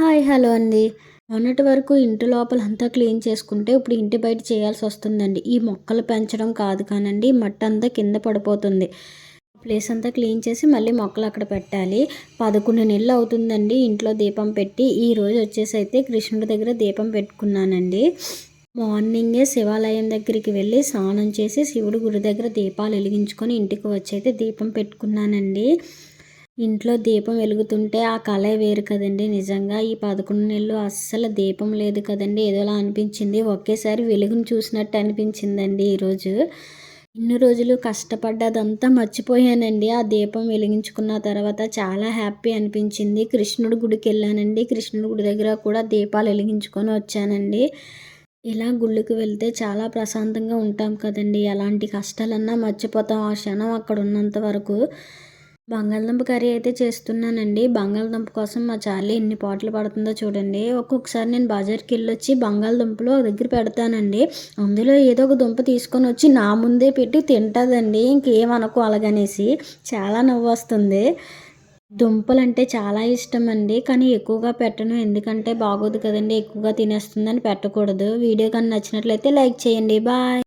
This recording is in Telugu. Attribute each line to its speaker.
Speaker 1: హాయ్ హలో అండి. మొన్నటి వరకు ఇంటి లోపల అంతా క్లీన్ చేసుకుంటే ఇప్పుడు ఇంటి బయట చేయాల్సి వస్తుందండి. ఈ మొక్కలు పెంచడం కాదు కానండి మట్టి అంతా కింద పడిపోతుంది. ప్లేస్ అంతా క్లీన్ చేసి మళ్ళీ మొక్కలు అక్కడ పెట్టాలి. పదకొండు నెలలు అవుతుందండి ఇంట్లో దీపం పెట్టి. ఈ రోజు వచ్చేసి అయితే కృష్ణుడి దగ్గర దీపం పెట్టుకున్నానండి. మార్నింగే శివాలయం దగ్గరికి వెళ్ళి స్నానం చేసి శివుడు గుడి దగ్గర దీపాలు వెలిగించుకొని ఇంటికి వచ్చి అయితే దీపం పెట్టుకున్నానండి. ఇంట్లో దీపం వెలుగుతుంటే ఆ కళ వేరు కదండి. నిజంగా ఈ పదకొండు నెలలు అస్సలు దీపం లేదు కదండి. ఏదోలా అనిపించింది. ఒకేసారి వెలుగును చూసినట్టు అనిపించిందండి ఈరోజు ఇన్ని రోజులు కష్టపడ్డదంతా మర్చిపోయానండి. ఆ దీపం వెలిగించుకున్న తర్వాత చాలా హ్యాపీ అనిపించింది. కృష్ణుడి గుడికి వెళ్ళానండి. కృష్ణుడి గుడి దగ్గర కూడా దీపాలు వెలిగించుకొని వచ్చానండి. ఇలా గుళ్ళకి వెళ్తే చాలా ప్రశాంతంగా ఉంటాం కదండి. ఎలాంటి కష్టాలన్నా మర్చిపోతాం. ఆ క్షణం అక్కడ ఉన్నంత వరకు బంగాళదుంప కర్రీ అయితే చేస్తున్నానండి. బంగాళదుంప కోసం మా చార్లీ ఎన్ని పాటలు పడుతుందో చూడండి. ఒక్కొక్కసారి నేను బజార్కి వెళ్ళొచ్చి వచ్చి బంగాళదుంపలు దగ్గర పెడతానండి. అందులో ఏదో ఒక దుంప తీసుకొని వచ్చి నా ముందే పెట్టి తింటుందండి. ఇంకేమనుకో అలాగనేసి చాలా నవ్వు వస్తుంది దుంపలు అంటే చాలా ఇష్టం అండి కానీ ఎక్కువగా పెట్టను. ఎందుకంటే బాగోదు కదండి. ఎక్కువగా తినేస్తుందని పెట్టకూడదు. వీడియో కానీ నచ్చినట్లయితే లైక్ చేయండి. బాయ్.